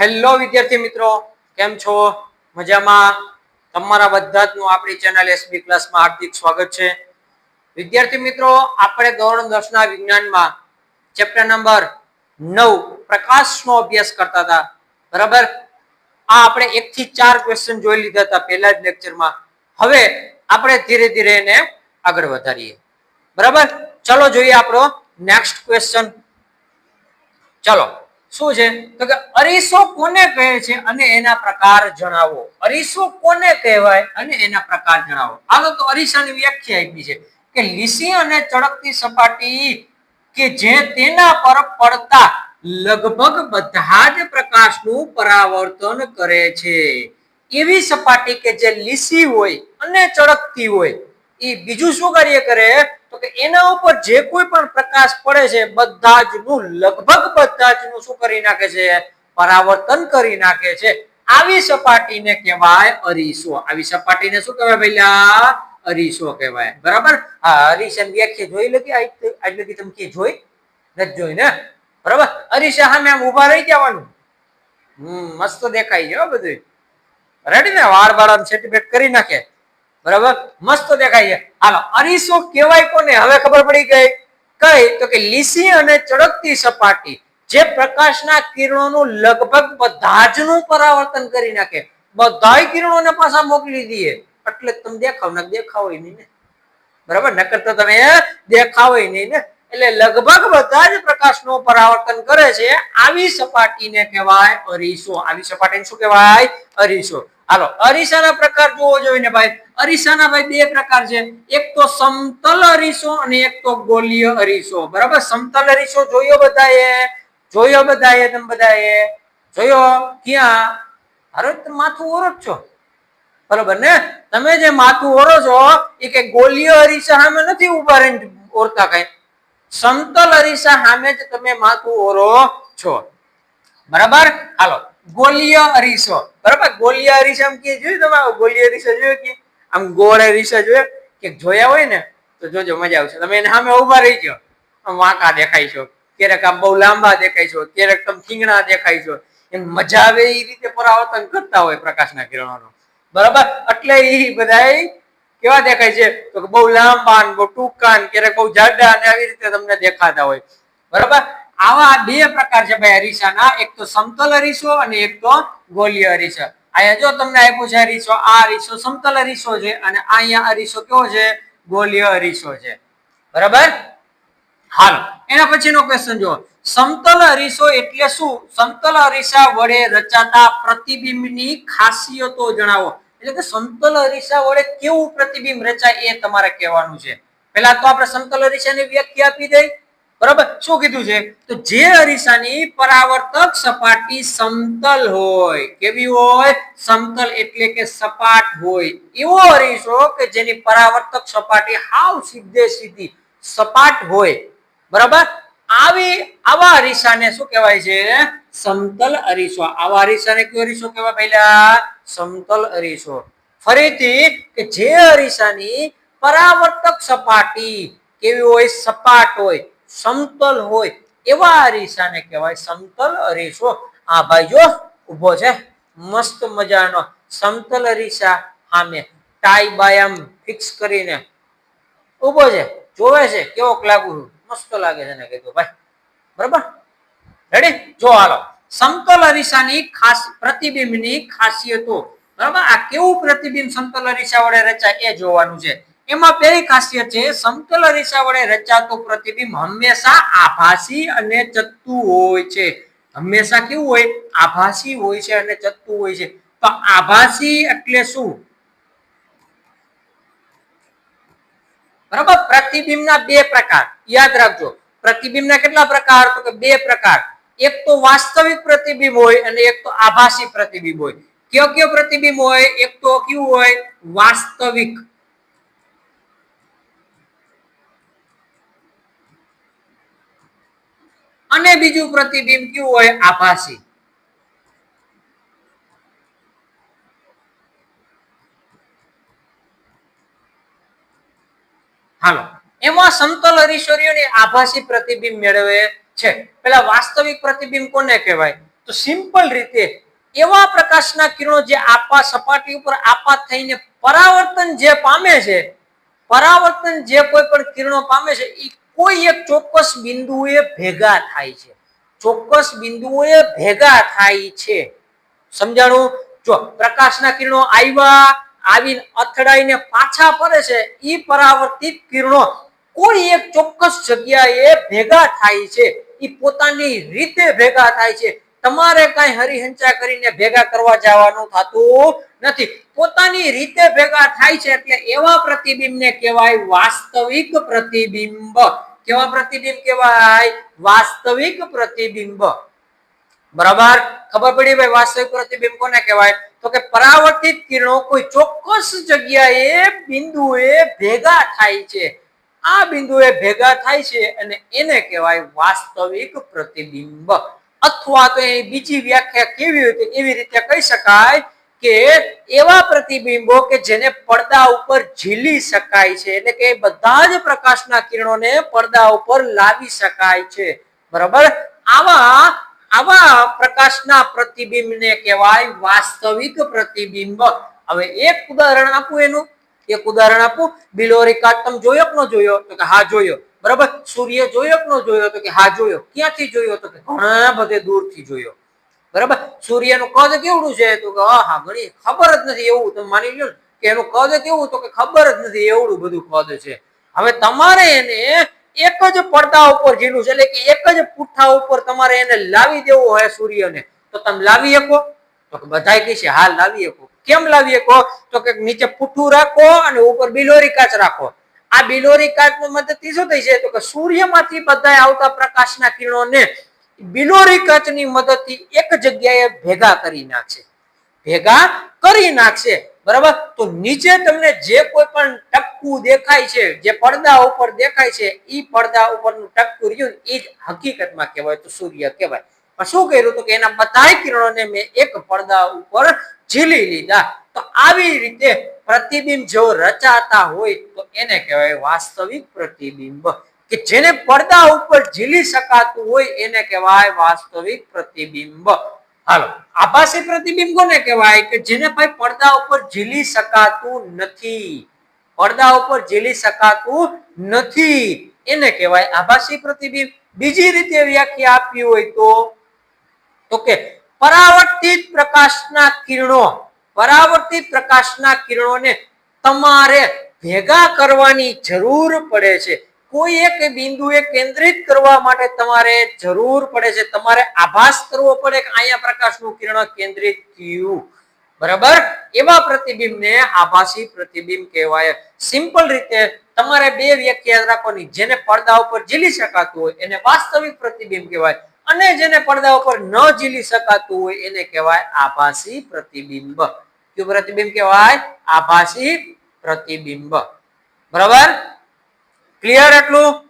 Hello વિદ્યાર્થી મિત્રો, કેમ છો? મજામાં? તમારા બધા જ નું આપણી ચેનલ એસબી ક્લાસમાં હાર્દિક સ્વાગત છે. વિદ્યાર્થી મિત્રો, આપણે ધોરણ દસ ના વિજ્ઞાનમાં ચેપ્ટર નંબર નવ પ્રકાશનો અભ્યાસ કરતા હતા. બરાબર? આ આપણે એક થી ચાર ક્વેશ્ચન જોઈ લીધા હતા પહેલા જ લેક્ચરમાં હવે આપણે ધીરે ધીરે એને આગળ વધારીએ. બરાબર? ચલો જોઈએ આપણો નેક્સ્ટ ક્વેશ્ચન ચલો. શું છે? તો કે અરીસો કોને કહે છે અને એના પ્રકાર જણાવો. અરીસો કોને કહેવાય અને એના પ્રકાર જણાવો. આગળ તો અરીસાની વ્યાખ્યા આપી છે કે લીસી અને ચળકતી સપાટી કે જે તેના પર પડતા લગભગ બધા જ પ્રકાશનું પરાવર્તન કરે છે. એવી સપાટી કે જે લીસી હોય અને ચળકતી હોય, એ બીજું શું કાર્ય કરે? તો કે એના ઉપર જે કોઈ પણ પ્રકાશ પડે છે બધા જ નું લગભગ બધા જ નું શું કરી નાખે છે? પરાવર્તન કરી નાખે છે. આવી સપાટીને કહેવાય અરીસો. આવી સપાટીને શું કહેવાય ભાઈલા અરીસો કહેવાય. બરાબર? હા, અરીસાની વ્યાખ્યા જોઈ લગી આજ લગી તમે કે જોઈ? નથી જોઈ ને? બરાબર? અરીસા સામે આમ ઊભા રહી જવાનું. હમ, મસ્ત દેખાય છે બધું રેડી ને? વાળ વાળ સેટિફિકેટ કરી નાખે. બરાબર? મસ્ત દેખાય છે. હાલો, અરીસો કહેવાય કોને? હવે ખબર પડી ગઈ. કઈ? તો કે લીસી અને ચળકતી સપાટી. જે પ્રકાશના કિરણોનું લગભગ બધા જ નું પરાવર્તન કરી નાખે. બધા કિરણોને પાછા મોકલી દઈએ એટલે તમે દેખાવ, ને દેખાવ નહીં ને. બરાબર? નકર તો તમે દેખાવ નહીં ને. એટલે લગભગ બધા જ પ્રકાશનું પરાવર્તન કરે છે. આવી સપાટીને કહેવાય અરીસો. આવી સપાટીને શું કહેવાય? અરીસો. હાલો, અરીસાના પ્રકાર જોવો જોઈએ ને ભાઈ. અરીસાના ભાઈ બે પ્રકાર છે. એક તો સમતલ અરીસો અને એક તો ગોલીય અરીસો. બરાબર? સમતલ અરીસો જોયો બધાએ? જોયો બધાએ તમે બધાએ? જોયો? ક્યાં? અરે માથું ઓરો જ છો. બરોબર ને? તમે જે માથું ઓરો છો, એ કે ગોલીય અરીસા સામે નથી ઊભા રહીને ઓરતા કઈ. સમતલ અરીસા સામે જ તમે માથું ઓરો છો. બરાબર? હાલો ગોલીય અરીસો. બરાબર? ગોલીય અરીસા કે જોયું તમે ગોલીય અરીસો જોયો કે? આમ ગોળ અરીસા જોયો કે જોયા હોય ને, તો જોજો, મજા આવશે. તમે એને સામે ઊભા રહી ગયો આમ વાંકા દેખાય છો. ક્યારેક આમ બહુ લાંબા દેખાય છો. ક્યારેક તમે ખીંગણા દેખાય છો. એમ મજા આવે એ રીતે પરાવર્તન કરતા હોય પ્રકાશના કિરણોનો. બરાબર? એટલે એ બધા કેવા દેખાય છે? તો બહુ લાંબા બહુ ટૂંકા ક્યારેક બહુ જાડા ને આવી રીતે તમને દેખાતા હોય. બરાબર? આવા બે પ્રકાર છે ભાઈ અરીસાના. એક તો સમતલ અરીસો અને એક તો ગોલીય અરીસો. અહીંયા જો તમને આપ્યું છે અરીસો, આ અરીસો સમતલ અરીસો છે અને અહીંયા અરીસો કેવો છે? ગોલીય અરીસો છે. બરાબર? હાલો, એના પછીનો ક્વેશ્ચન જો સમતલ અરીસો એટલે શું? સમતલ અરીસા વડે રચાતા પ્રતિબિંબની ખાસિયતો જણાવો. એટલે કે સમતલ અરીસા વડે કેવું પ્રતિબિંબ રચાય એ તમારે કહેવાનું છે. પહેલા તો આપણે સમતલ અરીસાની વ્યાખ્યા આપી દઈ. બરાબર? શું કીધું છે? તો જે અરીસાની પરાવર્તક સપાટી સમતલ હોય, કેવી હોય? સમતલ એટલે કે સપાટ હોય. એવો અરીસો કે જેની પરાવર્તક સપાટી હાવ સીધે સીધી સપાટ હોય. બરાબર? આવી, આવા અરીસાને શું કહેવાય છે? સમતલ અરીસો. આવા અરીસાને કયો અરીસો કહેવાય પહેલા? સમતલ અરીસો. ફરીથી કે જે અરીસાની પરાવર્તક સપાટી કેવી હોય? સપાટ હોય. સમતલ હોય એવા અરીસાને કહેવાય સમતલ અરીસો આ ભાઈ જો ઊભો છે. મસ્ત મજાનો સમતલ અરીસા સામે ટાઈ બાયામ ફિક્સ કરીને ઊભો છે. જોવે છે? કેવો લાગુ મસ્ત લાગે છે ને કીધું ભાઈ. બરાબર? રેડી જો હાલો. સમતલ અરીસાની ખાસ પ્રતિબિંબની ખાસિયતો. બરાબર? આ કેવું પ્રતિબિંબ સમતલ અરીસા વડે રચાય એ જોવાનું છે. એમાં પહેલી ખાસિયત છે, સમતલ દિશા વડે રચાતું પ્રતિબિંબ હંમેશા આભાસી અને ચત્તું હોય છે. હંમેશા કેવું હોય? આભાસી હોય છે અને ચત્તું હોય છે. તો આભાસી એટલે શું? બરાબર? પ્રતિબિંબના બે પ્રકાર. યાદ રાખજો. પ્રતિબિંબના કેટલા પ્રકાર? તો કે બે પ્રકાર. એક તો વાસ્તવિક પ્રતિબિંબ હોય અને એક તો આભાસી પ્રતિબિંબ હોય. કયો કયો પ્રતિબિંબ હોય? એક તો કેવું હોય? વાસ્તવિક. અને બીજું પ્રતિબિંબ કેવું હોય? આભાસી. હાલો. એમાં સમતલ અરીસોરીઓની આભાસી પ્રતિબિંબ મેળવે છે. પેલા વાસ્તવિક પ્રતિબિંબ કોને કહેવાય? તો તો સિમ્પલ રીતે એવા પ્રકાશના કિરણો જે આપા સપાટી ઉપર આપાત થઈને પરાવર્તન જે પામે છે, પરાવર્તન જે કોઈ પણ કિરણો પામે છે એ કોઈ એક ચોક્કસ બિંદુએ ભેગા થાય છે. ચોક્કસ બિંદુએ ભેગા થાય છે. સમજાણું? જો પ્રકાશના કિરણો આવ્યા, આવીને અથડાઈને પાછા પડે છે એ પરાવર્તિત કિરણો કોઈ એક ચોક્કસ જગ્યાએ ભેગા થાય છે. એ પોતાની રીતે ભેગા થાય છે. તમારે કઈ હરિહંચા કરીને ભેગા કરવા જવાનું થતું નથી. પોતાની રીતે ભેગા થાય છે એટલે એવા પ્રતિબિંબને કહેવાય વાસ્તવિક પ્રતિબિંબ. કેવા પ્રતિબિંબ કહેવાય? વાસ્તવિક પ્રતિબિંબ. બરાબર? ખબર પડી ભાઈ, વાસ્તવિક પ્રતિબિંબ કોને કહેવાય? તો કે પરાવર્તિત કિરણો કોઈ ચોક્કસ જગ્યાએ બિંદુએ ભેગા થાય છે. આ બિંદુએ ભેગા થાય છે અને એને કહેવાય વાસ્તવિક પ્રતિબિંબ. અથવા તો એ બીજી વ્યાખ્યા કેવી હોય તો એવી રીતે કહી શકાય કે એવા પ્રતિબિંબો કે જેને પડદા ઉપર ઝીલી શકાય છે એટલે કે બધા જ પ્રકાશના કિરણોને પડદા ઉપર લાવી શકાય છે. બરાબર? આવા આવા પ્રકાશના પ્રતિબિંબને કહેવાય વાસ્તવિક પ્રતિબિંબ. હવે એક ઉદાહરણ આપું એનું. એક ઉદાહરણ આપું. બિલોરી કાટ તમે જોયો કે ન જોયો? તો કે હા, જોયો. બરાબર? સૂર્ય જોયો કે ન જોયો? તો કે હા, જોયો. ક્યાંથી જોયો? તો કે ઘણા બધે દૂરથી જોયો. બરાબર? સૂર્યનું કદ કેવડું છે? તો કે હા ઘણી ખબર જ નથી. એવું તમે માની લો કે એનું કદ કેવું, તો કે ખબર જ નથી એવડું બધું કદ છે. હવે તમારે એને એક જ પડદા ઉપર ઝીલું છે, એટલે કે એક જ પુઠ્ઠા ઉપર તમારે એને લાવી દેવું હોય સૂર્યને. તો તમે લાવી શકો? તો કે બધાય કહેશે હા લાવી શકો. કેમ લાવી શકો? તો કે નીચે પુઠ્ઠું રાખો અને ઉપર બિલોરી કાચ રાખો. આ બિલોરી કાચની મદદથી શું થઈ છે? તો કે સૂર્યમાંથી બધાય આવતા પ્રકાશના કિરણોને બિલોરી કાચની મદદથી એક જગ્યાએ ભેગા કરી નાખશે. ભેગા કરી નાખશે, બરાબર? તો નીચે તમને જે કોઈ પણ ટપકું દેખાય છે, જે પડદા ઉપર દેખાય છે એ પડદા ઉપરનું ટપકું રહ્યું એ જ હકીકતમાં કહેવાય તો સૂર્ય કહેવાય. પણ શું કર્યું તો કે એના બધા કિરણોને મેં એક પડદા ઉપર ઝીલી લીધા. તો આવી રીતે પ્રતિબિંબ જો રચાતા હોય તો એને કહેવાય વાસ્તવિક પ્રતિબિંબ. કે જેને પડદા ઉપર ઝીલી શકાતું હોય એને કહેવાય વાસ્તવિક પ્રતિબિંબ. હાલો, આભાસી પ્રતિબિંબ કોને કહેવાય કે જેને ભાઈ પડદા ઉપર ઝીલી શકાતું નથી. પડદા ઉપર ઝીલી શકાતું નથી. એને કહેવાય આભાસી પ્રતિબિંબ. બીજી રીતે વ્યાખ્યા આપી હોય તો તો કે પરાવર્તિત પ્રકાશના કિરણો, પરાવર્તિત પ્રકાશના કિરણોને તમારે ભેગા કરવાની જરૂર પડે છે. કોઈ એક બિંદુએ કેન્દ્રિત કરવા માટે તમારે જરૂર પડે છે. તમારે આભાસ કરવો પડે કે અહીંયા પ્રકાશનું કિરણ કેન્દ્રિત થયું. બરાબર? એવા પ્રતિબિંબને આભાસી પ્રતિબિંબ કહેવાય. સિમ્પલ રીતે તમારે બે વ્યાખ્યા યાદ રાખવાની. જેને પડદા ઉપર ઝીલી શકાતું હોય, એને વાસ્તવિક પ્રતિબિંબ કહેવાય. અને જેને પડદા ઉપર ન ઝીલી શકાતું હોય, એને કહેવાય આભાસી પ્રતિબિંબ. કયું પ્રતિબિંબ કહેવાય? આભાસી પ્રતિબિંબ. બરાબર? ક્લિયર એટલું?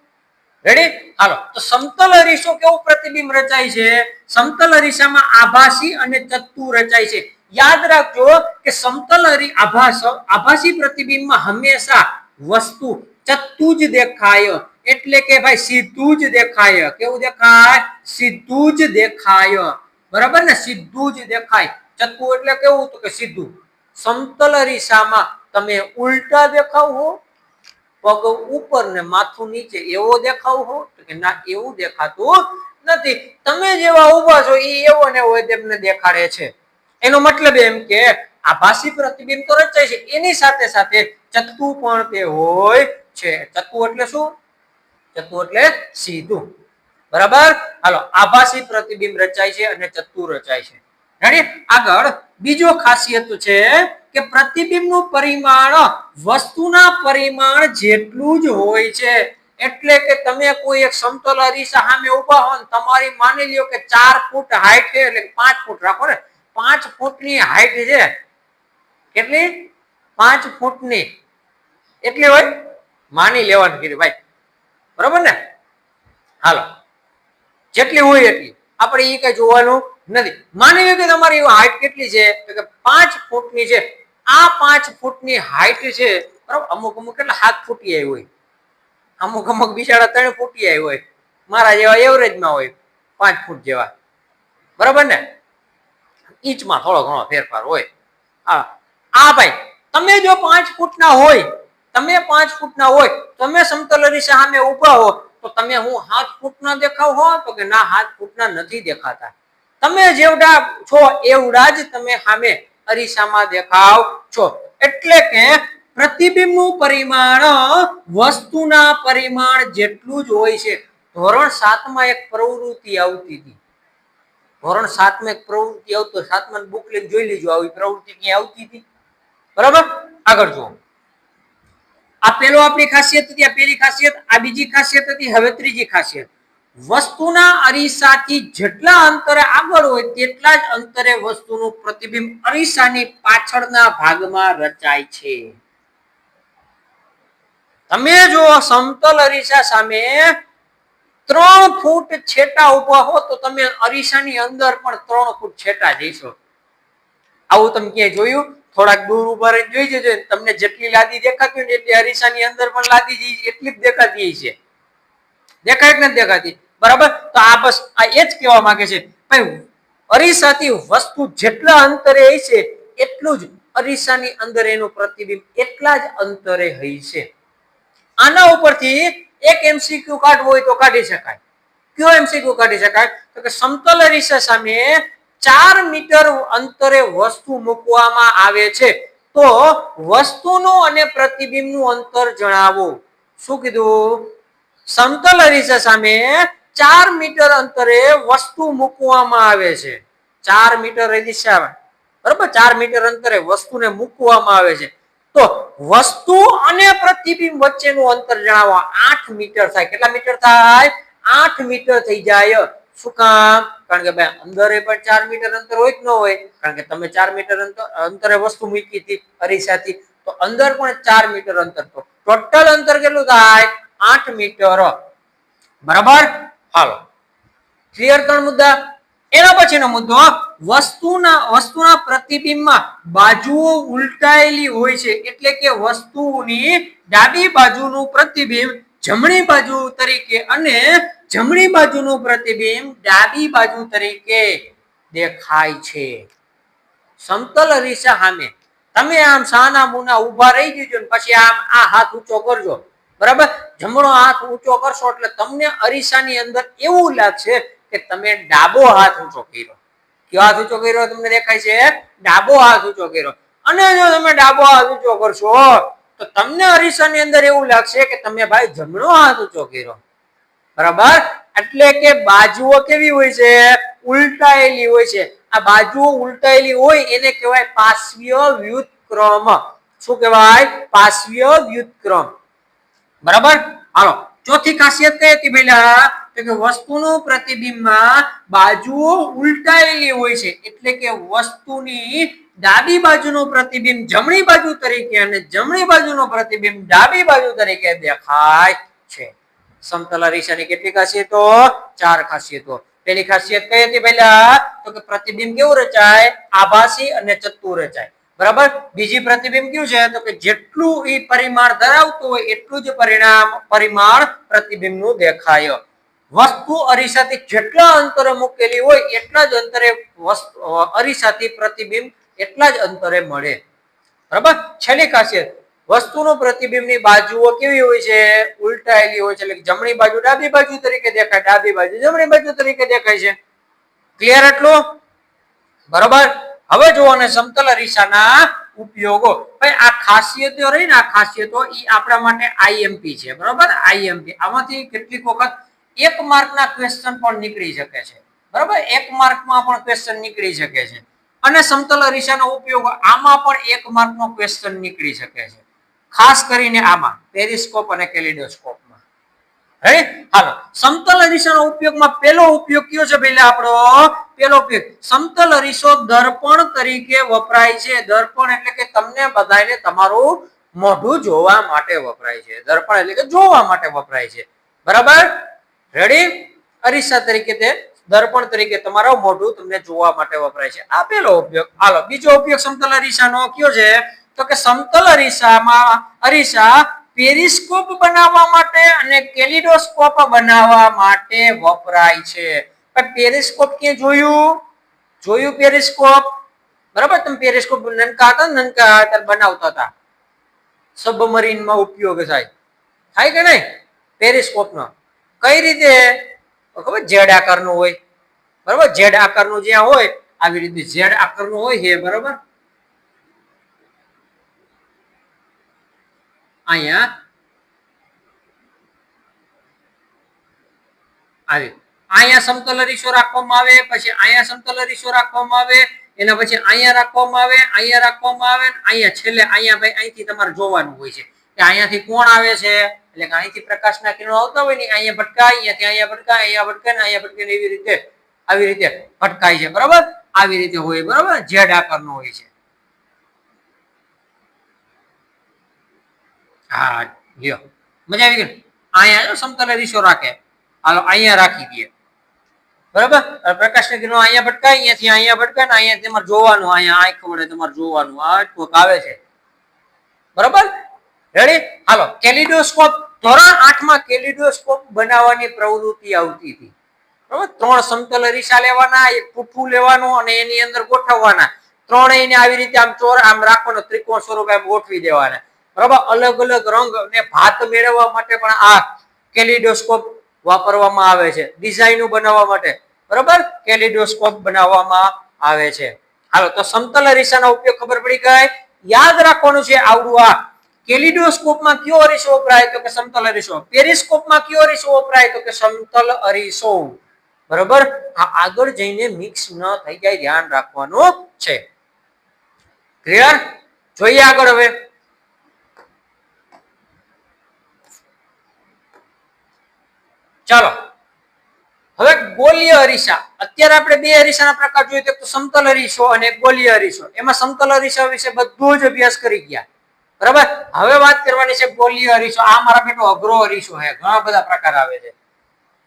રેડી હાલો. તો સમતલ અરીસો કેવું પ્રતિબિંબ રચાય છે? સમતલ અરીસામાં આભાસી અને ચત્તુ રચાય છે. યાદ રાખજો કે સમતલ અરી આભાસ આભાસી પ્રતિબિંબમાં હંમેશા વસ્તુ ચત્તુ જ દેખાય. એટલે કે ભાઈ સીધું જ દેખાય. કેવું દેખાય? સીધું જ દેખાય. બરાબર ને? સીધું જ દેખાય. ચત્તુ એટલે કેવું? તો કે સીધું. સમતલ અરીસામાં તમે ઉલટા દેખાવ હો પગ ઉપર ને માથું નીચે, એવો દેખાવ હો? તો કે ના, એવું દેખાતું નથી. તમે જેવા ઊભા છો એ એવો ને એવો તેમને દેખાડે છે. એનો મતલબ એમ કે આભાસી પ્રતિબિંબ તો રચાય છે. એની સાથે સાથે ચત્તુ પણ તે હોય છે. ચત્તુ એટલે શું? ચત્તુ એટલે સીધું. બરાબર? હાલો આભાસી પ્રતિબિંબ રચાય છે અને ચત્તુ રચાય છે. રેડી આગળ. બીજો ખાસિયત છે કે પ્રતિબિંબનું પરિમાણ વસ્તુના પરિમાણ જેટલું જ હોય છે. એટલે કે તમે કોઈ એક સમતલ અરીસા સામે ઊભા હો તમારી માની લ્યો કે ચાર ફૂટ હાઈટ છે, એટલે પાંચ ફૂટ રાખો ને, પાંચ ફૂટની હાઈટ છે. કેટલી? પાંચ ફૂટની. એટલી હોય માની લેવાની કીધું ભાઈ. બરોબર ને? હાલો. જેટલી હોય એટલી. આપણે એ કઈ જોવાનું? નથી. માની લો કે તમારી હાઈટ કેટલી છે? તો કે પાંચ ફૂટની છે. આ પાંચ ફૂટની હાઈટ છે, બરાબર? અમુક અમુક કેટલા હાથ ફૂટી આવી હોય. અમુક અમુક બિચારા ત્રણ ફૂટી આવી હોય. મારા જેવા એવરેજમાં હોય. પાંચ ફૂટ જેવા. બરાબર ને? ઇંચમાં થોડો ઘણો ફેરફાર હોય. હા. આ ભાઈ, તમે જો પાંચ ફૂટના હોય, તમે પાંચ ફૂટના હોય, તમે સમતલ અરીસા સામે ઊભા હો, તો તમે હું હાથ ફૂટના દેખાવ હો? તો કે ના હાથ ફૂટના નથી દેખાતા. તમે જેવડા છો એવડા જ તમે સામે અરીસામાં દેખાવ છો. એટલે કે પ્રતિબિંબનું પરિમાણ વસ્તુના પરિમાણ જેટલું જ હોય છે. ધોરણ સાતમાં એક પ્રવૃત્તિ આવતી હતી. ધોરણ સાતમાં એક પ્રવૃત્તિ આવતો સાતમાં બુક લઈને જોઈ લેજો, આવી પ્રવૃત્તિ ક્યાં આવતી હતી. બરાબર? આગળ જુઓ. આ પેલો આપણી ખાસિયત હતી, આ પેલી ખાસિયત, આ બીજી ખાસિયત હતી, હવે ત્રીજી ખાસિયત. વસ્તુના અરીસાથી જેટલા અંતરે આગળ હોય તેટલા જ અંતરે વસ્તુનું પ્રતિબિંબ અરીસાની પાછળના ભાગમાં રચાય છે. તમે જો સમતલ અરીસા સામે ત્રણ ફૂટ છેટા ઊભા હો તો તમે અરીસાની અંદર પણ ત્રણ ફૂટ છેટા જઈશો. આવું તમે ક્યાંય જોયું? થોડાક દૂર ઊભા રહીને જોઈ જજો તમને જેટલી લાદી દેખાતી હોય એટલી અરીસાની અંદર પણ લાદી એટલી જ દેખાતી છે. દેખાય કે નથી દેખાતી? બરાબર? તો આ બસ, આ એ જ કહેવા માંગે છે. અરીસાથી વસ્તુ જેટલા અંતરે છે, એટલું જ અરીસાની અંદર એનું પ્રતિબિંબ એટલા જ અંતરે હશે આના ઉપરથી એક એમસીક્યુ કાઢવો હોય તો કાઢી શકાય. કયો એમસીક્યુ કાઢી શકાય? તો કે સમતલ અરીસા સામે ચાર મીટર અંતરે વસ્તુ મૂકવામાં આવે છે. તો વસ્તુનું અને પ્રતિબિંબનું અંતર જણાવો. શું કીધું? સમતલ અરીસા સામે ચાર મીટર અંતરે વસ્તુ મૂકવામાં આવે છે. ચાર મીટર અરીસા બરાબર? ચાર મીટર અંતરે વસ્તુને મૂકવામાં આવે છે. તો વસ્તુ અને પ્રતિબિંબ વચ્ચેનું અંતર જણાવો. આઠ મીટર થાય. કેટલા મીટર થાય? આઠ મીટર થઈ જાય. શું કામ? કારણ કે ભાઈ અંદરે પણ ચાર મીટર અંતર હોય કે ન હોય? કારણ કે તમે ચાર મીટર અંતર વસ્તુ મૂકી હતી અરીસાથી તો અંદર પણ ચાર મીટર અંતર. તો ટોટલ અંતર કેટલું થાય? આઠ મીટર બરાબર? હાલો. ક્લિયર ત્રણ મુદ્દા. એના પછીનો મુદ્દો વસ્તુના વસ્તુના પ્રતિબિંબમાં બાજુઓ ઉલટાયેલી હોય છે એટલે કે વસ્તુની ડાબી બાજુનું પ્રતિબિંબ જમણી બાજુ તરીકે અને જમણી બાજુનું પ્રતિબિંબ ડાબી બાજુ તરીકે દેખાય છે. સમતલ અરીસા સામે. તમે આમ સાના મુના ઊભા રહી જજો પછી આમ આ હાથ ઊંચો કરજો. બરાબર? જમણો હાથ ઊંચો કરશો એટલે તમને અરીસાની અંદર એવું લાગશે કે તમે ડાબો હાથ ઊંચો કર્યો. કયો હાથ ઊંચો કર્યો તમને દેખાય છે? ડાબો હાથ ઊંચો કર્યો. અને જો તમે ડાબો હાથ ઊંચો કરશો, તો તમને અરીસાની અંદર એવું લાગશે કે તમે ભાઈ જમણો હાથ ઊંચો કર્યો. બરાબર? એટલે કે બાજુઓ કેવી હોય છે? ઉલટાયેલી હોય છે. આ બાજુઓ ઉલટાયેલી હોય એને કહેવાય પાર્શ્વીય વ્યુત્ક્રમ. શું કહેવાય? પાશ્વીય વ્યુત્ક્રમ. બરાબર? હાલો. ચોથી ખાસિયત કઈ હતી પહેલા તો કે વસ્તુનું પ્રતિબિંબમાં બાજુઓ ઉલટાયેલી હોય છે. એટલે કે વસ્તુની ડાબી બાજુનું પ્રતિબિંબ જમણી બાજુ તરીકે અને જમણી બાજુનું પ્રતિબિંબ ડાબી બાજુ તરીકે દેખાય છે. સમતલા અરીસાની કેટલી ખાસિયતો? ચાર ખાસિયતો. પેલી ખાસિયત કઈ હતી પહેલા તો કે પ્રતિબિંબ કેવું રચાય? આભાસી અને ચત્તુ રચાય. બરાબર? બીજી પ્રતિબિંબ કયું છે? તો કે જેટલું એ પરિમાણ ધરાવતું હોય એટલું જ પરિણામ, પરિમાણ પ્રતિબિંબનું દેખાય. વસ્તુ અરીસાથી જેટલા અંતરે મૂકેલી હોય એટલા જ અંતરે અરીસાથી પ્રતિબિંબ એટલા જ અંતરે મળે. બરાબર? છેલ્લી ખાસિયત. વસ્તુનું પ્રતિબિંબની બાજુઓ કેવી હોય છે? ઉલટાયેલી હોય છે, એટલે જમણી બાજુ ડાબી બાજુ તરીકે દેખાય, ડાબી બાજુ જમણી બાજુ તરીકે દેખાય છે. ક્લિયર એટલું બરોબર? હવે જુઓ ને સમતલ અરીસાના ઉપયોગો. ભાઈ, આ ખાસિયતો રહી ને આ ખાસિયતો એ આપણા માટે આઈએમપી છે, બરોબર? આઈએમપી આમાંથી કેટલીક વખત એક માર્કના ક્વેશ્ચન પણ નીકળી શકે છે, બરોબર? એક માર્કમાં પણ ક્વેશ્ચન નીકળી શકે છે. અને સમતલ અરીસાનો ઉપયોગ આમાં પણ એક માર્કનો ક્વેશ્ચન નીકળી શકે છે. ખાસ કરીને આમાં, પેરિસ્કોપ અને કેલિડોસ્કોપમાં હે? હાલો. સમતલ અરીસાનો ઉપયોગમાં પહેલો ઉપયોગ કયો છે ભાઈ આપણો? પહેલો ઉપયોગ. સમતલ અરીસો દર્પણ તરીકે વપરાય છે. દર્પણ એટલે કે તમને બધાને તમારું મોઢું જોવા માટે વપરાય છે. દર્પણ એટલે કે જોવા માટે વપરાય છે. બરાબર? રેડી અરીસા તરીકે તે દર્પણ તરીકે તમારો મોઢું તમને જોવા માટે વપરાય છે. આ પહેલો ઉપયોગ. હાલો. બીજો ઉપયોગ સમતલ અરીસાનો કયો છે? તો કે સમતલ અરીસામાં અરીસા પેરિસ્કોપ બનાવવા માટે અને કેલિડોસ્કોપ બનાવવા માટે વપરાય છે. પેરિસ્કોપ કે જોયું? જોયું પેરિસ્કોપ? બરાબર, તમે પેરિસ્કોપ નનકા હતા નનકા ત્યારે બનાવતા હતા. સબમરીનમાં ઉપયોગ થાય. થાય કે નહીં? પેરિસ્કોપનો. કઈ રીતે? ખબર, ઝેડ આકારનું હોય. બરાબર, ઝેડ આકારનું જ્યાં હોય, આવી રીતે ઝેડ આકારનું હોય છે, બરાબર? અહીંયા આવે. અહીંયા સમતલ અરીસો રાખવામાં આવે, પછી અહીંયા સમતલ અરીસો રાખવામાં આવે, એના પછી અહીંયા રાખવામાં આવે, અહીંયા રાખવામાં આવે અહીંયા છેલ્લે અહીંયા ભાઈ અહીંથી તમારે જોવાનું હોય છે કે અહીંયાથી કોણ આવે છે? એટલે કે અહીંથી પ્રકાશના કિરણો આવતા હોય ને અહીંયા ભટકાય, અહીંયાથી અહીંયા ભટકાય અહીંયા ભટકાય ને અહીંયા ભટકાય એવી રીતે, આવી રીતે ભટકાય છે, બરાબર? આવી રીતે હોય, બરાબર? ઝેડ આકારનો હોય છે. હા, લ્યો. મજા આવી ગઈ અહીંયા જો સમતલ અરીસો રાખે. હાલો, અહીંયા રાખી દઈએ બરાબર? પ્રકાશને કિરણો અહીંયા ભટકાય, અહીંયાથી અહીંયા ભટકાય ને અહીંયા તમારે જોવાનું, અહીંયા આંખ વડે તમારે જોવાનું. આ કોક આવે છે. બરાબર? રેડી હાલો, કેલિડોસ્કોપ, ધોરણ આઠમાં કેલિડોસ્કોપ બનાવવાની પ્રવૃત્તિ આવતી હતી. બરાબર? ત્રણ સમતલ અરીસા લેવાના, એક પુઠ્ઠું લેવાનું અને એની અંદર ગોઠવવાના. ત્રણેયને આવી રીતે આમ ચોર, આમ રાખવાનો ત્રિકોણ સ્વરૂપે આમ ગોઠવી દેવાના. બરાબર? અલગ અલગ રંગ ને ભાત મેળવવા માટે પણ આ કેલિડોસ્કોપ વાપરવામાં આવે છે. ડિઝાઇનો બનાવવા માટે. બરાબર? કેલિડોસ્કોપ બનાવવામાં આવે છે. હાલો, તો સમતલ અરીસાનો ઉપયોગ ખબર પડી ગઈ? યાદ રાખવાનું છે આવડું આ. કેલિડોસ્કોપમાં કયો અરીસો વપરાય તો કે સમતલ અરીસો? પેરિસ્કોપમાં કયો અરીસો વપરાય તો કે સમતલ અરીસો? બરાબર? આ આગળ જઈને મિક્સ ન થઈ જાય, ધ્યાન રાખવાનું છે. ક્લિયર? જોઈએ આગળ હવે. ચાલો. હવે ગોલીય અરીસા. અત્યારે આપણે બે અરીસાના પ્રકાર જોઈએ તો સમતલ અરીસો અને ગોલીય અરીસો. એમાં સમતલ અરીસા વિશે બધું જ અભ્યાસ કરી ગયા. બરાબર? હવે વાત કરવાની છે ગોલીય અરીસો. આ મારા બેટો અઘરો અરીસો છે. ઘણા બધા પ્રકાર આવે છે.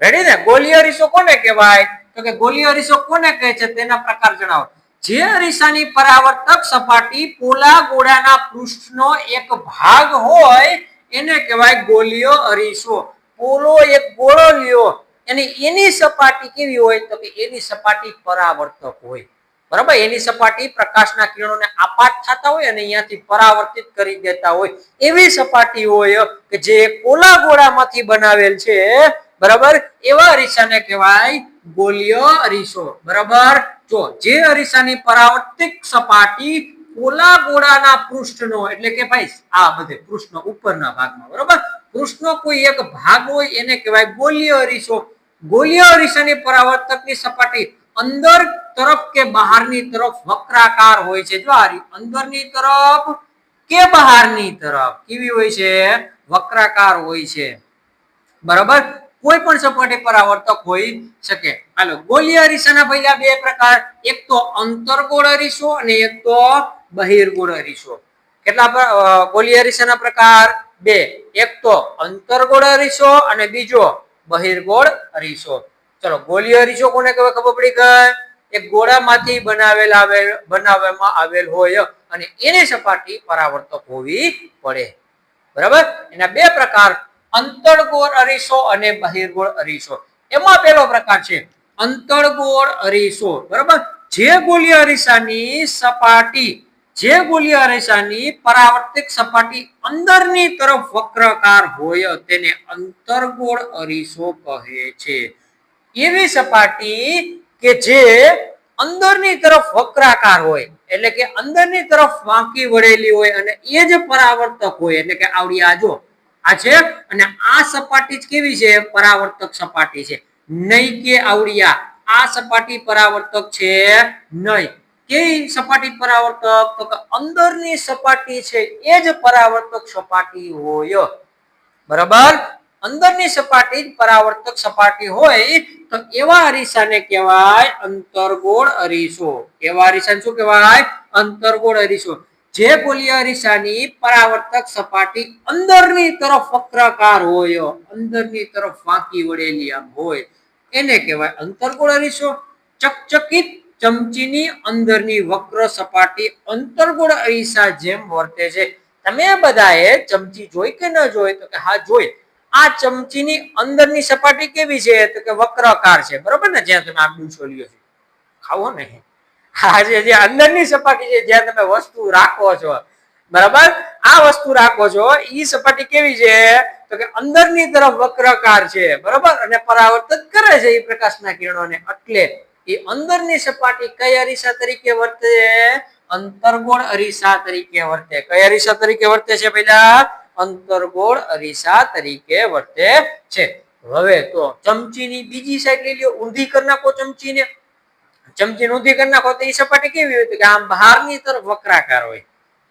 રેડી ને? ગોલીય અરીસો કોને કહેવાય? તો કે ગોલીય અરીસો કોને કહે છે તેના પ્રકાર જણાવો. જે અરીસાની પરાવર્તક સપાટી પોલા ગોળાના પૃષ્ઠનો એક ભાગ હોય, એને કહેવાય ગોલીય અરીસો. પોલો એક ગોળો લ્યો. અને એની સપાટી કેવી હોય તો કે એની સપાટી પરાવર્તક હોય. બરાબર? એની સપાટી પ્રકાશના કિરણોને આપાત થતા હોય અને અહીંયાથી પરાવર્તિત કરી દેતા હોય. એવી સપાટી હોય કે જે કોલા ગોળામાંથી બનાવેલ છે. બરાબર? એવા અરીસાને કહેવાય ગોલીય અરીસો. બરાબર? જો, જે અરીસાની પરાવર્તિત સપાટી કોલા ગોળાના પૃષ્ઠનો, એટલે કે ભાઈ આ બધે પૃષ્ઠનો ઉપરના ભાગમાં. બરાબર? પૃષ્ઠનો કોઈ એક ભાગ હોય એને કહેવાય ગોલીય અરીસો. ગોલીય અરીસાની પરાવર્તકની સપાટી અંદર તરફ કે બહારની તરફ વક્રાકાર હોય છે. જો અંદરની તરફ કે બહારની તરફ કેવી હોય છે? વક્રાકાર હોય છે. બરાબર? કોઈ પણ સપાટી પરાવર્તક હોઈ શકે. હાલો, ગોલીય અરીસાના પહેલા બે પ્રકાર. એક તો અંતરગોળ અરીસો અને એક તો બહિર્ગોળ અરીસો. કેટલા ગોલીય અરીસાના પ્રકાર? બે, એક તો અંતરગોળ અરીસો અને બીજો બહિર્ગોળ અરીસો. ચલો ગોલીય અરીસો કોને કહેવાય ખબર પડી ગઈ? એક ગોળામાંથી બનાવેલ આવેલ, બનાવવામાં આવેલ હોય અને એની સપાટી પરાવર્તક હોવી પડે. બરાબર? એના બે પ્રકાર, અંતરગોળ અરીસો અને બહિર્ગોળ અરીસો. એમાં પહેલો પ્રકાર છે, અંતરગોળ અરીસો. બરાબર? જે ગોલીય અરીસાની સપાટી જે ગોલીય અરીસાની પરાવર્તિત સપાટી અંદરની તરફ વક્રકાર હોય તેને અંતર્ગોળ અરીસો કહે છે. એવી સપાટી કે જે અંદરની તરફ વક્રાકાર હોય, એટલે કે અંદરની તરફ વાંકી વળેલી હોય અને એ જ પરાવર્તક હોય, એટલે કે આવડી આ જો, આ છે અને આ સપાટી જ કેવી છે? પરાવર્તક સપાટી છે. નહીં કે આવડિયા આ સપાટી પરાવર્તક છે નહીં. કેવી સપાટી પરાવર્તક? તો કે અંદરની સપાટી છે એ જ પરાવર્તક સપાટી હોય. બરાબર? અંદરની સપાટી પરાવર્તક સપાટી હોય, તો એવા અરીસાને કહેવાય અંતર્ગોળ અરીસો. એવા અરીસાને શું કહેવાય? અંતર્ગોળ અરીસો. જે ગોલીય અરીસાની પરાવર્તક સપાટી અંદરની તરફ વક્રાકાર હોય, અંદરની તરફ વાંકી વળેલી આમ હોય, એને કહેવાય અંતર્ગોળ અરીસો. ચકચકિત ચમચીની અંદરની વક્ર સપાટી અંતર્ગોળ અરીસા જેમ વર્તે છે. તમે બધાએ ચમચી જોઈ કે ન જોઈ? તો કે હા, જોઈ. આ ચમચીની અંદરની સપાટી કેવી છે? તો કે વક્રાકાર છે. બરોબર ને? જ્યાં તમે આમ છોલ્યો છે. ખાવો ને આ જે જે અંદરની સપાટી છે, જ્યાં તમે વસ્તુ રાખો છો. બરાબર? આ વસ્તુ રાખો છો એ સપાટી કેવી છે? તો કે અંદરની તરફ વક્રાકાર છે. બરાબર? અને પરાવર્તન કરે છે એ પ્રકાશના કિરણોને. એટલે એ અંદરની સપાટી કઈ અરીસા તરીકે વર્તે? અંતર્ગોળ અરીસા તરીકે વર્તે. કઈ અરીસા તરીકે વર્તે છે પેલા અંતર્ગોળ અરીસા તરીકે વર્તે છે. હવે તો ચમચીની બીજી સાઈડ લઈ લો ઊંધી કરી નાખો ચમચીને. ચમચી ઊંધી કરી નાખો તો એ સપાટી કેવી હોય? કે આમ બહારની તરફ વક્રાકાર હોય.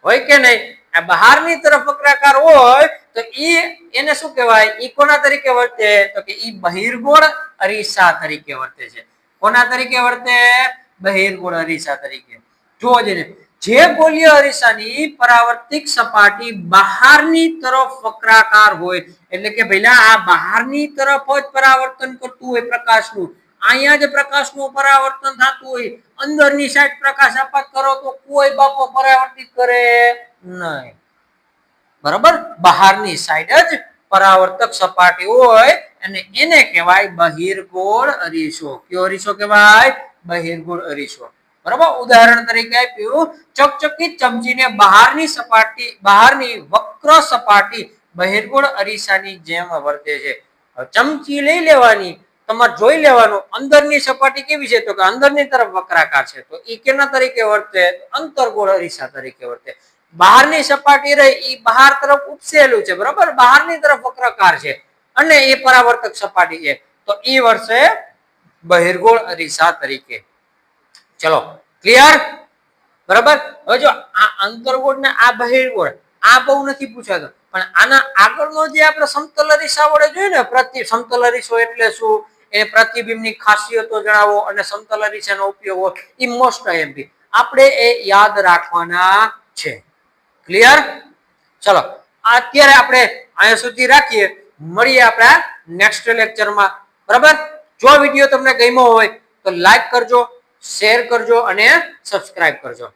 હોય કે નહીં? આ બહારની તરફ વક્રાકાર હોય તો ઈ એને શું કહેવાય? ઈ કોના તરીકે વર્તે? તો કે ઈ બહિર્ગોળ અરીસા તરીકે વર્તે છે. કોના તરીકે વર્તે? બહિર્ગોળ અરીસા તરીકે. જુઓ જેને જે ગોલીય અરીસાની પરાવર્તિક સપાટી બહારની તરફ વક્રાકાર હોય, એટલે કે ભઈલા આ બહારની તરફ જ પરાવર્તન કરતું હોય પ્રકાશનું, અહીંયા જ પ્રકાશનું પરાવર્તન થતું હોય, અંદરની સાઈડ પ્રકાશ આપાત કરો તો કોઈ બાપો પરાવર્તિત કરે નહીં. બરાબર? બહારની સાઈડ જ પરાવર્તક સપાટી હોય અને એને કહેવાય બહિર્ગોળ અરીસો. કયો અરીસો કહેવાય? બહિર્ગોળ અરીસો. બરાબર? ઉદાહરણ તરીકે આપ્યું ચકચકિત ચમચીને બહારની સપાટી, બહારની વક્ર સપાટી બહિર્ગોળ અરીસાની જેમ વર્તે છે. ચમચી લઈ લેવાની, તમારે જોઈ લેવાનું, અંદરની સપાટી કેવી છે? તો કે અંદરની તરફ વક્રાકાર છે. તો એ કેના તરીકે વર્તે? અંતરગોળ અરીસા તરીકે વર્તે. બહારની સપાટી રહે એ બહાર તરફ ઉપસેલું છે, બરાબર? બહારની તરફ વક્રકાર છે. અને એ પરાવર્તક સપાટી છે. તો એ વર્ષે બહિર્ગોળ અરીસા તરીકે. ચલો ક્લિયર બરાબર? હવે જો આ અંતર્ગોળ ને આ બહિર્ગોળ, આ બહુ નથી પૂછાતો, પણ આના આગળનો જે આપણે સમતલ અરીસા વડે જોઈએ ને, પ્રતિ સમતલ અરીસો એટલે શું? એ પ્રતિબિંબની ખાસિયતો જણાવો અને સમતલ અરીસાનો હોય. એ મોસ્ટ એમપી આપણે એ યાદ રાખવાના છે. ક્લિયર ચલો, અત્યારે આપણે અહીંયા સુધી રાખીએ. મળીએ આપણા નેક્સ્ટ લેક્ચરમાં બરાબર? જો વીડિયો તમને ગમ્યો હોય તો લાઈક કરજો શેર કરજો અને સબસ્ક્રાઇબ કરજો.